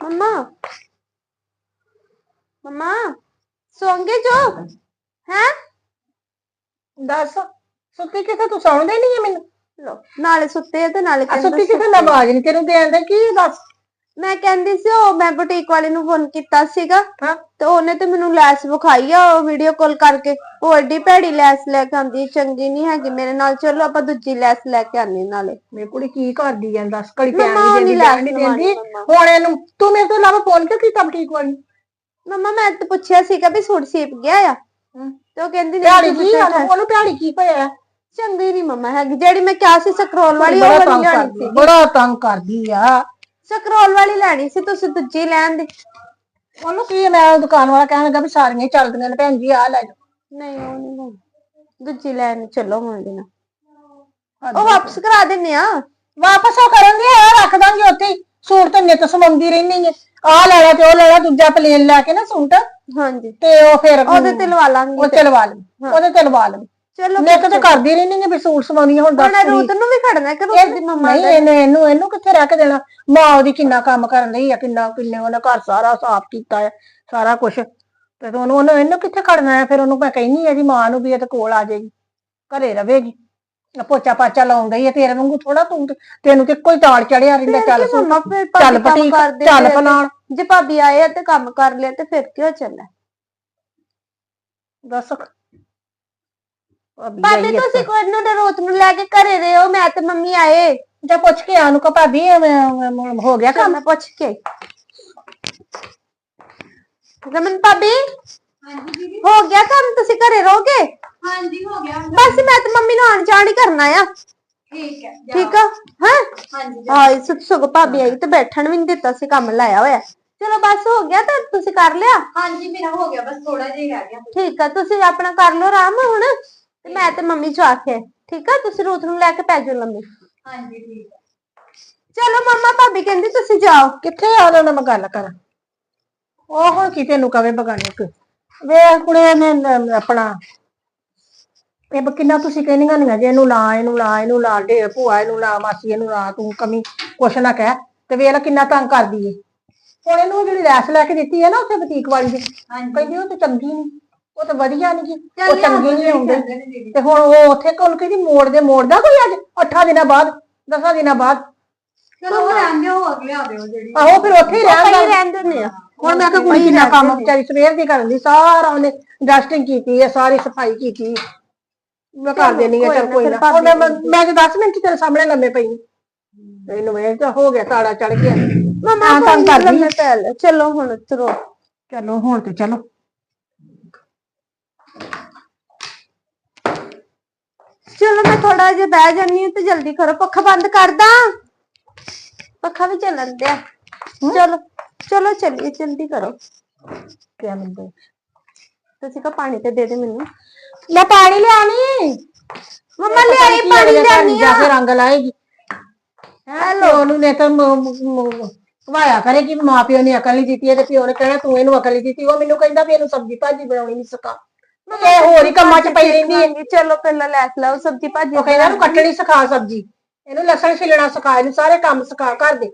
ਮੰਮਾ। ਮੰਮਾ ਸੌਂਗੇ ਜੋ? ਹੈ? ਦੱਸ ਸੁੱਤੀ ਕਿਥੇ? ਤੂੰ ਸੌਂਦਾ ਨਹੀਂ ਹੈ ਮੈਨੂੰ। ਲੋ ਨਾਲੇ ਸੁੱਤੇ ਆ ਤੇ ਨਾਲੇ ਆ ਸੁੱਤੀ ਕਿਥੇ? ਮੈਂ ਆਵਾਜ਼ ਨਹੀਂ ਤੈਨੂੰ ਦੇਣ ਦੇ ਕੀ ਦੱਸ? ਮੈਂ ਕਹਿੰਦੀ ਸੀ ਉਹ ਮੈਂ ਬੁਟੀਕ ਵਾਲੇ ਨੂੰ ਫੋਨ ਕੀਤਾ ਸੀਗਾ ਹਾਂ। ਤੇ ਉਹਨੇ ਤੇ ਮੈਨੂੰ ਲੈਸ ਵਿਖਾਈ ਆ ਉਹ ਵੀਡੀਓ ਕਾਲ ਕਰਕੇ। ਉਹ ਐਡੀ ਭੈੜੀ ਲੈਸ ਲੈ ਕੇ ਆਂਦੀ ਚੰਗੀ ਨਹੀਂ ਹੈਗੀ ਮੇਰੇ ਨਾਲ। ਚਲੋ ਆਪਾਂ ਦੂਜੀ ਲੈਸ ਲੈ ਕੇ ਆਨੇ ਨਾਲੇ। ਮੇਰੀ ਕੁੜੀ ਕੀ ਕਰਦੀ ਐ ਦੱਸ ਕੜੀ ਮੰਮਾ, ਪਿਆਰ ਉਹ ਨਹੀਂ ਨੀ ਦਿੰਦੀ ਲੈ ਜਾਣ ਨਹੀਂ ਕੇ ਆਉਣੀ ਦਿੰਦੀ। ਮੰਮਾ। ਹੁਣ ਇਹਨੂੰ ਤੂੰ ਮੇਰੇ ਤੋਂ ਇਲਾਵਾ ਫੋਨ ਕਿਉਂ ਕੀਤਾ ਬੁਟੀਕ ਵਾਲੀ? ਮੰਮਾ ਮੈਂ ਤੇ ਪੁੱਛਿਆ ਸੀਗਾ ਵੀ ਸੂਟ ਸੀਪ ਗਿਆ ਆ। ਹਮ। ਤੇ ਉਹ ਕਹਿੰਦੀ ਪਿਆੜੀ ਨਹੀਂ ਕੀ ਆ? ਉਹਨੂੰ ਪਿਆੜੀ ਕੀ ਹੋਇਆ? ਚੰਗੀ ਨਹੀਂ ਮੰਮਾ ਹੈਗੀ। ਜਿਹੜੀ ਮੈਂ ਕਿਹਾ ਸੀ ਸਕਰੋਲ ਵਾਲੀ ਉਹ ਬੜਾ ਵਾਲੀ ਤੰਗ ਕਰਦੀ ਸੀ। ਬੜਾ ਤੰਗ ਕਰਦੀ ਆ। ਸਕਰੋਲ ਵਾਲੀ ਲੈਣੀ ਸੀ ਤੁਸੀਂ ਦੂਜੀ ਲੈਣ ਦੀ। ਉਹਨੂੰ ਕੀ ਮੈਂ ਦੁਕਾਨ ਵਾਲਾ ਕਹਿਣ ਲੱਗਾ ਵੀ ਸਾਰੀਆਂ ਹੀ ਚੱਲਦੀਆਂ ਨੇ ਭੈਣ ਜੀ ਆ ਲੈ ਜਾਓ। ਨਹੀਂ ਉਹ ਨਹੀਂ ਲੈਣੀ। ਦੂਜੀ ਲੈਣ ਨੂੰ ਚੱਲੋ ਮੁੰਡੇ ਨਾਲ। ਉਹ ਵਾਪਸ ਕਰਾ ਦਿੰਨੇ ਆ। ਵਾਪਸ ਉਹ ਕਰਾਂਗੇ ਆ ਰੱਖ ਦਾਂਗੇ ਉੱਥੇ। ਹੀ। ਸੂਟ ਤੇ ਨਿੱਤ ਸਮਾਉਂਦੀ ਰਹਿੰਦੀ ਹੈ ਆ ਲੈ ਲੈ ਤੇ ਉਹ ਲੈ ਲੈ ਦੂਜਾ ਪਲੇਨ ਲੈ ਕੇ ਨਾ ਸੂਟ। ਹਾਂਜੀ। ਤੇ ਉਹ ਫਿਰ ਉਹਦੇ ਤੇ ਲਵਾ ਲਾਂਗੇ ਉਹ ਤੇ ਲਵਾ ਲਈ ਉਹਦੇ ਤੇ ਲਵਾ ਲਈ ਚਲੋ ਨਿੱਤ ਤੇ ਕਰਦੀ ਰਹਿੰਦੀ ਹੈ ਵੀ ਸੂਟ ਸਮਾਉਣੀ ਹੁਣ ਦੱਸ ਹੁਣ ਰੂਤ ਨੂੰ ਵੀ ਖੜਨਾ ਕਿ ਰੂਤ ਦੀ ਮੰਮਾ ਨਹੀਂ ਇਹਨੇ ਇਹਨੂੰ ਇਹਨੂੰ ਕਿੱਥੇ ਕੇ ਦੇਣਾ? ਮਾਂ ਉਹਦੀ ਕਿੰਨਾ ਕੰਮ ਕਰਨ ਲਈ ਆ ਕਿੰਨਾ ਕਿੰਨੇ ਉਹਨੇ ਘਰ ਸਾਰਾ ਸਾਫ਼ ਕੀਤਾ ਹੈ ਸਾਰਾ ਕੁਝ ਤੇ ਤੂੰ ਉਹਨੂੰ ਉਹਨੂੰ ਇਹਨੂੰ ਕਿੱਥੇ ਖੜਨਾ ਹੈ ਫਿਰ ਉਹਨੂੰ ਮੈਂ ਕਹਿੰਨੀ ਆ ਜੀ ਮਾਂ ਨੂੰ ਵੀ ਇਹ ਤੇ ਕੋਲ ਆ ਜਾਏਗੀ ਘਰੇ ਰਵੇਗੀ। ਪੋਚਾ ਪਾਚਾ ਲਾਉਣ ਗਈ ਹੈ ਤੇਰੇ ਵਾਂਗੂ ਥੋੜਾ ਤੂੰ ਤੈਨੂੰ ਤੇ ਕੋਈ ਤਾਲ ਚੜਿਆ ਰਹਿੰਦਾ ਚੱਲ ਚੱਲ ਪਤੀ ਚੱਲ ਪਲਾਣ ਜੇ ਭਾਬੀ ਆਏ ਆ ਤੇ ਕੰਮ ਕਰ ਲਿਆ ਤੇ ਫਿਰ ਕਿਉਂ ਚੱਲਣਾ ਦੱਸ। ਭਾਬੀ ਤੁਸੀਂ ਕੋਈ ਨੂੰ ਰੋਤ ਨੂੰ ਲੈ ਕੇ ਘਰੇ ਰਹੋ ਮੈਂ ਤੇ ਮੰਮੀ ਆਏ। ਜਾ ਪੁੱਛ ਕੇ ਆ ਨੂੰ ਕਹ ਭਾਬੀ ਇਹ ਹੋ ਗਿਆ ਕੰਮ। ਮੈਂ ਪੁੱਛ ਕੇ। ਰਮਨ ਭਾਬੀ ਹਾਂਜੀ ਹੋ ਗਿਆ ਕੰਮ? ਤੁਸੀਂ ਘਰੇ ਰਹੋਗੇ? ਹਾਂਜੀ ਹੋ ਗਿਆ। ਬਸ ਮੈਂ ਤੇ ਮੰਮੀ ਨੂੰ ਆਣ ਜਾਣ ਹੀ ਕਰਨਾ ਆ। ਠੀਕ ਹੈ ਜਾਓ। ਠੀਕ ਆ? ਹਾਂ? ਹਾਂਜੀ ਆਈ ਸੁਤ ਸੁਗ ਭਾਬੀ ਆਈ ਤੇ ਬੈਠਣ ਵੀ ਨਹੀਂ ਦਿੱਤਾ ਸੀ ਕੰਮ ਲਾਇਆ ਹੋਇਆ। ਚਲੋ ਬਸ ਹੋ ਗਿਆ ਤਾਂ ਤੁਸੀਂ ਕਰ ਲਿਆ। ਹਾਂਜੀ ਮੇਰਾ ਹੋ ਗਿਆ ਬਸ ਥੋੜਾ ਜਿਹਾ ਹੀ ਰਹਿ ਗਿਆ। ਠੀਕ ਆ ਤੁਸੀਂ ਆਪਣਾ ਕਰ ਲਓ ਆਰਾਮ ਹੁਣ। ਤੇ ਮੈਂ ਤੇ ਮੰਮੀ ਜਾ ਕੇ ਠੀਕ ਆ? ਤੁਸੀਂ ਰੂਤ ਨੂੰ ਲੈ ਕੇ ਪੈ ਜਾਓ ਲੰਮੇ। ਹਾਂਜੀ ਠੀਕ ਹੈ ਚਲੋ ਮੰਮਾ ਭਾਬੀ ਕਹਿੰਦੀ ਤੁਸੀਂ ਜਾਓ। ਕਿੱਥੇ ਆ ਉਹਨਾਂ ਨਾਲ ਮੈਂ ਗੱਲ ਕਰਾਂ? ਉਹ ਹੁਣ ਕੀ ਤੈਨੂੰ ਕਵੇ ਬਗਾਨੇ ਕੋ ਵੇ ਕੁੜੇ ਨੇ ਨ- ਆਪਣਾ ਇਹ ਬ- ਕਿੰਨਾ ਤੁਸੀਂ ਕਹਿੰਦੀਆਂ ਨਹੀਂ ਜੇ ਇਹਨੂੰ ਲਾ ਇਹਨੂੰ ਲਾ ਇਹਨੂੰ ਲਾ ਢੇ ਭੂਆ ਇਹਨੂੰ ਲਾ ਮਾਸੀ ਇਹਨੂੰ ਲਾ ਤੂੰ ਕਮੀ ਕੁਛ ਨਾ ਕਹਿ। ਤੇ ਵੇਖ ਲੈ ਕਿੰਨਾ ਤੰਗ ਕਰਦੀ ਏ। ਹੁਣ ਇਹਨੂੰ ਜਿਹੜੀ ਲੈਸ ਲੈ ਕੇ ਦਿੱਤੀ ਹੈ ਨਾ ਉੱਥੇ ਬੁਟੀਕ ਵਾਲੀ ਦੀ ਹਾਂਜੀ। ਕਹਿੰਦੀ ਉਹ ਤੇ ਚੰਗੀ ਨਹੀਂ ਉਹ ਤੇ ਵਧੀਆ ਨਹੀਂ ਉਹ ਚੱਲ ਚੰਗੀ ਨਹੀਂ ਦੀਦੀ। ਤੇ ਹੁਣ ਉਹ ਉੱਥੇ ਕੋਲ ਕਹਿੰਦੀ ਮੋੜ ਦੇ ਮੋੜਦਾ ਕੋਈ ਅੱਜ? 8 ਦਿਨਾਂ ਬਾਅਦ 10 ਦਿਨਾਂ ਬਾਅਦ। ਚਲੋ ਉਹ ਰਹਿੰਦੇ ਹੋ ਅਗਲੇ ਆ ਦਿਓ ਜਿਹੜੀ। ਆਹੋ ਫਿਰ ਉੱਥੇ ਹੀ ਰਹਿਣ ਪਈ ਦਾ ਰਹਿਣ ਦਿੰਦੇ ਆ ਹੁਣ ਮੈਂ ਕਿਹਾ ਕੁੜੀ ਕਿੰਨਾ ਕੰਮ ਵਿਚਾਰੀ ਸਵੇਰ ਦੀ ਕਰਨ ਦੀ ਸਾਰਾ ਉਹਨੇ ਡਸਟਿੰਗ ਕੀਤੀ ਹੈ ਸਾਰੀ ਸਫ਼ਾਈ ਕੀਤੀ। ਮੈਂ ਕਰ ਦੇਣੀ ਹੈ ਚਲ ਕੋਈ ਨਾ। ਮੈਂ ਮੈਂ ਤੇ 10 ਮਿੰਟ ਤੇਰੇ ਸਾਹਮਣੇ ਲੰਮੇ ਪਈ ਹਾਂ। ਇਹਨੂੰ ਵੇਖ ਤਾਂ ਹੋ ਗਿਆ ਤਾੜਾ ਚੜ ਗਿਆ। ਮਮਾ ਤਾਂ ਲੈ ਚਲੋ ਹੁਣ ਚਲੋ। ਚਲੋ ਹੁਣ ਤੇ ਚਲੋ। ਚਲੋ ਮੈਂ ਥੋੜਾ ਜਿਹਾ ਬਹਿ ਜਾਨੀ ਹਾਂ ਤੇ ਜਲਦੀ ਕਰੋ। ਪੱਖਾ ਬੰਦ ਕਰ ਦਾਂ। ਪੱਖਾ ਵੀ ਚੱਲਣ ਦਿਆ। ਚਲੋ ਚਲੋ ਚੱਲੀਏ ਜਲਦੀ ਕਰੋ। ਕਿਆ ਮੰਦੇ ਤੁਸੀਂ ਕਾ ਪਾਣੀ ਤੇ ਦੇ ਦੇ ਮੈਨੂੰ। ਲੈ ਪਾਣੀ ਲਿਆਣੀ ਮੰਮਾ ਲਿਆਈ ਪਾਣੀ ਲਿਆਨੀ ਜਾ ਕੇ ਰੰਗ ਲਾਏਗੀ। ਹੈਲੋ। ਉਹਨੂੰ ਨੇ ਤਾਂ ਵਾਇਆ ਕਰੇਗੀ ਵੀ ਮਾਂ ਪਿਓ ਨੇ ਅਕਲ ਨਹੀਂ ਦਿੱਤੀ ਹੈ ਤੇ ਪਿਓ ਨੇ ਕਹਿਣਾ ਤੂੰ ਇਹਨੂੰ ਅਕਲ ਨਹੀਂ ਦਿੱਤੀ। ਉਹ ਮੈਨੂੰ ਕਹਿੰਦਾ ਵੀ ਇਹਨੂੰ ਸਬਜ਼ੀ ਭਾਜੀ ਬਣਾਉਣੀ ਨਹੀਂ ਸਿਖਾ ਇਹ ਹੋਰ ਹੀ ਕੰਮਾਂ 'ਚ ਪਈ ਰਹਿੰਦੀ ਹੈ ਚਲੋ ਪਹਿਲਾਂ ਲੈ ਲਓ ਸਬਜ਼ੀ ਭਾਜੀ ਉਹ ਕਹਿੰਦਾ ਇਹਨੂੰ ਕੱਟਣੀ ਸਿਖਾ ਸਬਜ਼ੀ। ਇਹਨੂੰ ਲਸਣ ਛਿਲਣਾ ਸਿਖਾ ਇਹਨੂੰ ਸਾਰੇ ਕੰਮ ਸਿਖਾ ਕਰ ਦੇ।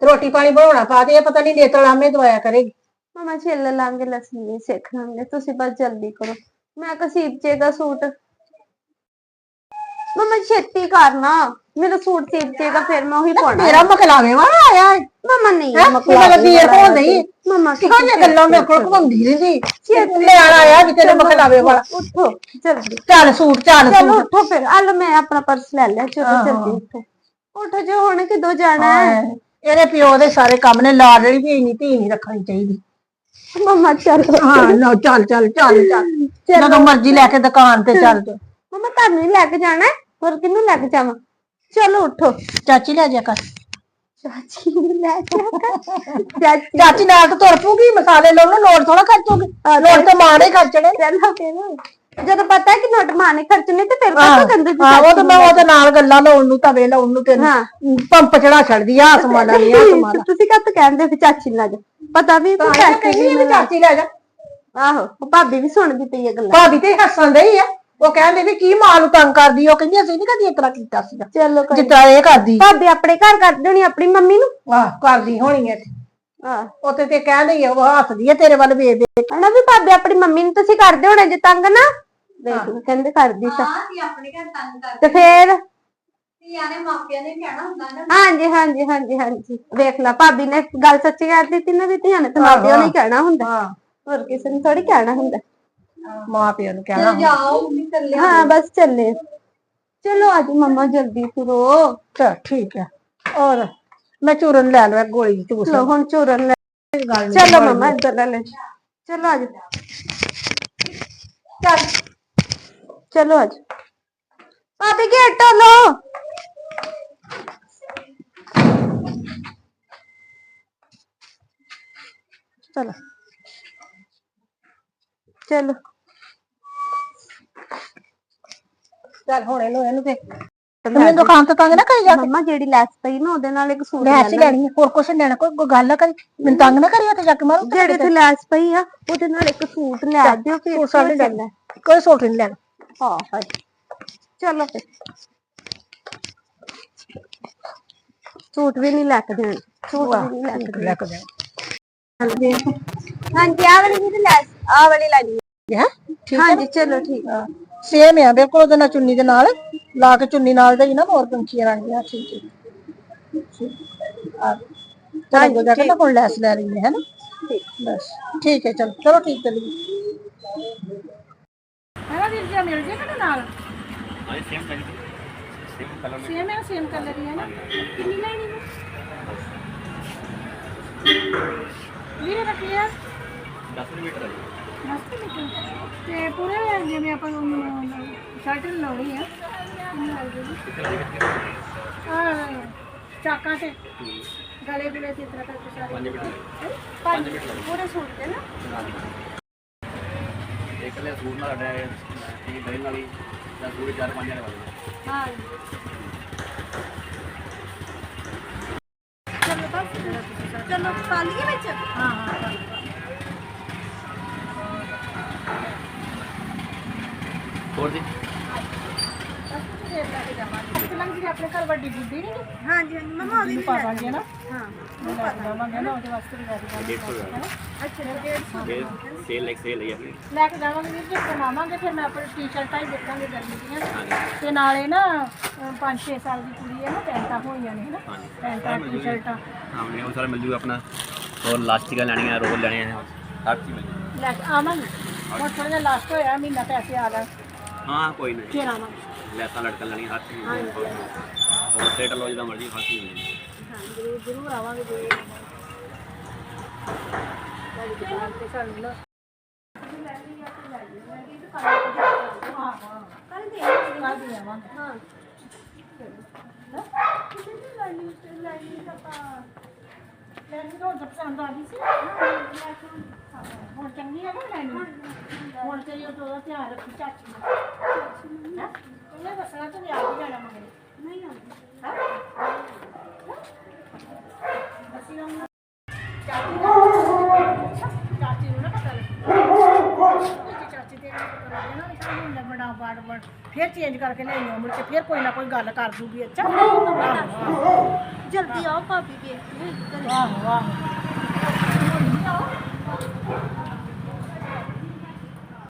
ਤੇ ਰੋਟੀ ਪਾਣੀ ਬਣਾਉਣਾ ਪਾ ਦੇ ਇਹ ਪਤਾ ਨਹੀਂ ਨੇਤਰ ਲਾਮੇ ਦਵਾਇਆ ਕਰੇਗੀ। ਮਮਾ ਛਿੱਲ ਲਾਂਗੇ ਲਸਣ ਵੀ ਸਿੱਖ ਲਾਂਗੇ। ਤੁਸੀਂ ਬਸ ਜਲਦੀ ਕਰੋ। ਮੈਂ ਕਸੀਬ ਚੇਗਾ ਸੂਟ। ਮਮਾ ਛੇਤੀ ਕਰਨਾ। ਮੇਰਾ ਸੂਟ ਸੀਪ ਚੇਗਾ ਫਿਰ ਮੈਂ ਉਹੀ ਪਾਉਣਾ। ਤੇਰਾ ਮਕਲਾਵੇ ਵਾਲਾ ਆਇਆ ਹੈ। ਮਮਾ ਨਹੀਂ ਹੈਂ? ਮੇਰਾ ਵੀਰ ਕੋਲ ਨਹੀਂ। ਮਮਾ ਕਿਹੋ ਜਿਹੀਆਂ ਗੱਲਾਂ ਮੇਰੇ ਕੋਲ ਘੁੰਮਦੀ ਰਹਿੰਦੀ? ਨਿਆਣਾ ਆਇਆ ਵੀ ਤੇਰੇ ਮਕਲਾਵੇ ਵਾਲਾ। ਉੱਠੋ ਜਲਦੀ ਚੱਲ। ਸੂਟ ਚੱਲ ਚਲੋ ਸੂਟ। ਉੱਠੋ ਫਿਰ। ਆ ਲਓ ਮੈਂ ਆਪਣਾ ਪਰਸ ਲੈ ਲਿਆ ਚਲੋ ਜਲਦੀ ਉੱਠੋ। ਉੱਠੋ ਜੋ ਹੁਣ ਕਿਦੋਂ ਜਾਣਾ ਹੈ? ਹਾਂ, ਇਹਦੇ ਪਿਓ ਦੇ ਸਾਰੇ ਕੰਮ ਨੇ ਲਾਡਲੀ ਵੀ ਇੰਨੀ ਧੀ ਨਹੀਂ ਰੱਖਣੀ ਚਾਹੀਦੀ। ਮਮਾ ਚਲੋ। ਹਾਂ ਲਓ ਚੱਲ ਚੱਲ ਚੱਲ ਚੱਲ। ਜਦੋਂ ਮਰਜ਼ੀ ਲੈ ਕੇ ਦੁਕਾਨ ਤੇ ਚੱਲ ਜਾ ਮਮਾ ਤੁਹਾਨੂੰ ਹੀ ਲੈ ਕੇ ਜਾਣਾ ਹੈ? ਹੋਰ ਕਿਹਨੂੰ ਲੈ ਕੇ ਜਾਵਾਂ? ਚਲੋ ਉੱਠੋ। ਚਾਚੀ ਲੈ ਜਾ ਕਰ ਚਾਚੀ ਨੂੰ ਲੈ ਜਾ ਕਰ ਚਾਚੀ ਚਾਚੀ ਨਾਲ ਤਾਂ ਤੁਰ ਪੂਗੀ ਮਸਾਲੇ ਲਾਉਣ ਨੂੰ ਲੋੜ ਥੋੜਾ ਖਰਚੋਗੀ ਲੋੜ ਤਾਂ ਮਾਂ ਨੇ ਖਰਚਣੇ। ਚਲੋ ਫਿਰ। ਜਦੋਂ ਪਤਾ ਹੈ ਕਿ ਨੋਟ ਮਾਨੇ ਖਰਚਣੇ ਤੇ ਫਿਰ ਕਾਹਤੋਂ ਕਹਿੰਦੇ ਸੀ ਹਾਂ ਉਹ ਤਾਂ ਮੈਂ ਉਹਦੇ ਨਾਲ ਗੱਲਾਂ ਲਾਉਣ ਨੂੰ ਤਵੇ ਲਾਉਣ ਨੂੰ ਹਾਂ। ਪੰਪ ਚੜਾ ਛੱਡਦੀ ਆ ਆਸਮਾਨ ਵਾਲੀ ਆਸਮਾਨ ਤੁਸੀਂ ਕਾਹਤੋਂ ਕਹਿੰਦੇ ਵੀ ਚਾਚੀ ਨੂੰ ਲੈ ਜਾ? ਪਤਾ ਵੀ ਤੂੰ ਤਾਂ ਚਾਚੀ ਕਹਿੰਦੀ ਲੈ ਜਾ। ਆਹੋ ਭਾਬੀ ਵੀ ਸੁਣਦੀ ਪਈ ਹੈ ਗੱਲਾਂ। ਭਾਬੀ ਤੇ ਹੱਸਣ ਡਈ ਆ। ਉਹ ਕਹਿੰਦੇ ਵੀ ਕੀ ਮਾਂ ਨੂੰ ਤੰਗ ਕਰਦੀ ਉਹ ਕਹਿੰਦੀ ਅਸੀਂ ਨਹੀਂ ਕਦੀ ਇਸ ਤਰ੍ਹਾਂ ਕੀਤਾ ਸੀਗਾ। ਚਲੋ ਕੋਈ ਤਰ੍ਹਾਂ ਇਹ ਕਰਦੀ। ਭਾਬੀ ਆਪਣੇ ਘਰ ਕਰ ਦੇਣੀ ਆਪਣੀ ਮੰਮੀ ਨੂੰ? ਆਹ ਕਰਦੀ ਹੋਣੀ ਐ ਹਾਂ ਉੱਤੇ ਤੇ ਕਹਿੰਦੇ ਉਹ ਹੱਸਦੀ ਆ ਤੇਰੇ ਵੱਲ ਵੇਖ ਵੇਖ ਹਨਾ ਵੀ ਭਾਬੀ ਆਪਣੀ ਮੰਮੀ ਨੂੰ ਤੁਸੀਂ ਕਰਦੇ ਹੋਣੇ ਜੇ ਤੰਗ ਨਾ? ਦੇਖ ਲਓ, ਕਹਿੰਦੇ ਕਰਦੀ ਤਾਂ। ਹਾਂ ਤੇ ਆਪਣੇ ਘਰ ਤੰਗ ਤੇ ਕਰਦੇ ਫੇਰ? ਧੀਆਂ ਨੇ ਮਾਪਿਆਂ ਨੇ ਕਹਿਣਾ ਹੁੰਦਾ ਨਾ। ਹਾਂਜੀ ਹਾਂਜੀ ਹਾਂਜੀ ਹਾਂਜੀ। ਵੇਖ ਲਾ ਭਾਬੀ ਨੇ ਗੱਲ ਸੱਚੀ ਕਰ ਦਿੱਤੀ ਨਾ ਵੀ ਧੀਆਂ ਨੇ ਤਾਂ ਮਾਪਿਆਂ ਨੂੰ ਹੀ ਕਹਿਣਾ ਹੁੰਦਾ। ਹਾਂ। ਹੋਰ ਕਿਸੇ ਨੂੰ ਥੋੜੀ ਕਹਿਣਾ ਹੁੰਦਾ। ਮਾਂ ਪਿਓ ਨੂੰ ਕਹਿਣਾ ਚਲ ਜਾਓ ਮੰਮੀ ਚੱਲੇ ਹਾਂ ਬਸ ਚੱਲੇ ਚਲੋ ਅੱਜ ਮੰਮਾ ਜਲਦੀ ਤੁਰੋ ਚਲ ਠੀਕ ਹੈ ਔਰ ਮੈਂ ਚੂਰਨ ਲੈ ਲਵਾਂ ਗੋਲੀ ਦੀ ਚੂਸ ਲੋ ਹੁਣ ਚੂਰਨ ਲੈ ਗੱਲ ਨੀ ਚਲੋ ਮੰਮਾ ਇੱਧਰ ਲੈ ਲੈ ਚਲੋ ਅੱਜ ਚੱਲ ਚਲੋ ਅੱਜ ਭਾਬੀ ਗੇਟ ਲੋ ਚਲ ਚਲੋ ਚੱਲ ਹੁਣ ਇਹਨੂੰ ਇਹਨੂੰ ਤੇ ਮੈਨੂੰ ਦੁਕਾਨ ਤੋਂ ਤੰਗ ਨਾ ਕਰੀ ਜਾ ਮੰਮਾ ਜਿਹੜੀ ਲੈਸ ਪਈ ਨਾ ਉਹਦੇ ਨਾਲ ਇੱਕ ਸੂਟ ਲੈ ਸੀ ਲੈਣੀ ਆ, ਹੋਰ ਕੁਛ ਨੀ ਲੈਣਾ ਕੋਈ ਕੋਈ ਗੱਲ ਨਾ ਕਰੀ। ਮੈਨੂੰ ਤੰਗ ਨਾ ਕਰੀ ਉੱਥੇ ਜਾ ਕੇ ਮਾਰੂ ਜਿਹੜੇ ਤੇ। ਲੈਸ ਪਈ ਆ ਉਹਦੇ ਨਾਲ ਇੱਕ ਸੂਟ ਲੈ ਦਿਓ ਫਿਰ ਸੂਟ ਸਾਟ ਨੀ ਲੈਣਾ? ਕੋਈ ਸੂਟ ਨਹੀਂ ਲੈਣਾ। ਹਾਂ ਹਾਂ। ਚਲੋ ਫਿਰ। ਸੂਟ ਵੀ ਨਹੀਂ ਲੈ ਕੇ ਦੇਣ। ਸੂਟ ਵੀ ਨਹੀਂ ਲੈ ਕੇ ਲੈ ਕੇ ਦੇ ਦੇਣ। ਹਾਂਜੀ। ਆਹ ਵਾਲੀ ਵੀ ਲੈਸ ਆਹ ਵਾਲੀ ਲੈਣੀ ਹੈ? ਠੀਕ ਹੈ ਹਾਂਜੀ ਚਲੋ ਠੀਕ। ਆ ਸੇਮ ਆ ਬਿਲਕੁਲ ਉਹਦੇ ਨਾਲ ਚੁੰਨੀ ਦੇ ਨਾਲ ਲਾ ਕੇ ਚੁੰਨੀ ਨਾਲ ਦਾ ਹੀ ਨਾ ਮੋਰ ਪੰਖੀਆਂ ਰੰਗੀਆਂ ਠੀਕ ਹੈ। ਆ ਤਾਂ ਗੋ ਜਾ ਕੇ ਨਾ ਕੋਲ ਲੈਸ ਲੈ ਰਹੀ ਹੈ ਨਾ? ਠੀਕ ਬਸ ਠੀਕ ਹੈ ਚਲ ਚਲੋ ਠੀਕ ਚੱਲੀ ਹੈਨਾ ਵੀਰ ਜੀ ਮਿਲ ਜੇ ਕਿ ਨਾਲ? ਹਾਂ same colour same colour same ਹੈ ਸੇਮ ਕਲਰ ਹੀ ਹੈ ਨਾ? ਕਿੰਨੀ ਲੈਣੀ ਹੈ? ਵੀਰੇ ਰੱਖਿਆ 10 ਮੀਟਰ ਹੈ ਮਸਤ ਨਿਕਲ ਤੇ ਪੂਰੇ ਜਿਵੇਂ ਆਪਾਂ ਸ਼ਟਲ ਲਾਉਣੀ ਆ। ਹਾਂ ਚਾਕਾਂ ਤੇ। ਗਲੇ ਗੁਲੇ ਤੇ ਇਸ ਤਰ੍ਹਾਂ ਕਰਕੇ ਸਾਰੇ। 5 ਮਿੰਟ। 5 ਮਿੰਟ। ਪੂਰੇ ਸੂਟ ਤੇ ਨਾ। ਇੱਕ ਲੈ ਸੂਟ ਨਾਲ ਅੜਿਆ ਇਹ ਦਹੀਂ ਨਾਲ ਹੀ ਜਾਂ ਪੂਰੇ 4-5 ਜਣੇ ਵਾਲੇ। ਹਾਂ। ਚਲੋ ਬਸ। ਚਲੋ ਪਾ ਲਈਏ ਵਿੱਚ? ਹਾਂ ਹਾਂ ਘਰ ਵੱਡੀ ਬੁੱਢੀ ਨਹੀਂ ਗੀ? ਹਾਂਜੀ ਮਮਾ ਉਹਦੀ ਉਹਦੀ ਵੀ ਪਾ ਲੈ ਨਾ। ਹਾਂ ਉਹ ਪਾ ਦਾਂਗੇ। ਨਾ ਉਹਦੇ ਵਾਸਤੇ ਵੀ ਲੈ ਕੇ ਜਾਵਾਂਗੇ। ਡੇਢ ਸੌ ਅੱਛਾ 150 ਦੇ ਸੇਲ ਲਾਈਕ ਸੇਲ ਹੈ ਲੈ ਕੇ ਜਾਵਾਂਗੇ ਵੀਰ ਜੀ ਬਣਾਵਾਂਗੇ ਫਿਰ ਮੈਂ ਆਪਣੀ ਟੀ-ਸ਼ਰਟਾਂ ਹੀ ਦੇਖਾਂਗੇ ਗਰਮੀ ਦੀਆਂ। ਤੇ ਨਾਲੇ ਨਾ 5-6 ਸਾਲ ਦੀ ਕੁੜੀ ਹੈ ਨਾ ਪੈਂਟਾਂ ਹੋਈਆਂ ਨੇ ਨਾ? ਹਾਂਜੀ। ਟੀ-ਸ਼ਰਟਾਂ ਸਾਹਮਣੇ ਉਹ ਸਾਰਾ ਮਿਲ ਜੂਗਾ ਆਪਣਾ। ਹੋਰ ਲਾਸਟਿਕਾਂ ਲੈਣੀਆਂ ਰੋਲ ਲੈਣੇ ਆ। ਹਰ ਚੀਜ਼ ਮਿਲ ਜੂਗੀ। ਲੈ ਕੇ ਆਵਾਂਗੇ। ਹੁਣ ਥੋੜਾ ਜਿਹਾ ਲਾਸਟ ਹੋਇਆ ਮਹੀਨਾ ਪੈਸੇ ਆ ਗਏ ਹਾਂ ਕੋਈ ਨਹੀਂ। ਫੇਰ ਆਵਾਂਗੇ। ਲੈਸਾਂ ਲੜਕਾਂ ਲੈਣੀਆਂ ਹਰ ਚੀਜ਼ ਹੋਰ ਥੀਏਟਰ ਲੋ ਜਿੱਦਾਂ ਮਰਜ਼ੀ ਫਾਂਸੀ ਹੋ ਜੀ ਹਾਂ ਜ਼ਰੂਰ ਜ਼ਰੂਰ ਆਵਾਂਗੇ ਜੀ ਤੁਹਾਡੀ ਦੁਕਾਨ ਤੇ ਸਾਨੂੰ ਨਾ ਹੁਣ ਚੰਗੀ ਆ ਨਾ ਲੈਣੀ ਹੁਣ ਤੇਰੀ ਉਹ ਤੋਂ ਧਿਆਨ ਰੱਖੀ ਚਾਚੀ ਨੇ ਨਾ ਉਹਨੇ ਦੱਸਣਾ ਤੂੰ ਯਾਦ ਹੀ। ਜਾਣਾ ਮਗਰੇ ਨਹੀਂ ਨੂੰ ਫਿਰ ਚੇਂਜ ਕਰਕੇ ਲੈ ਆਉਂਦੇ ਮੁੜ ਫਿਰ ਕੋਈ ਨਾ ਕੋਈ ਗੱਲ ਕਰ ਦੂਗੀ ਅੱਛਾ ਜਲਦੀ ਆਓ ਭਾਬੀ ਵੇਖ ਲਈ ਆਹੋ ਆਹੋ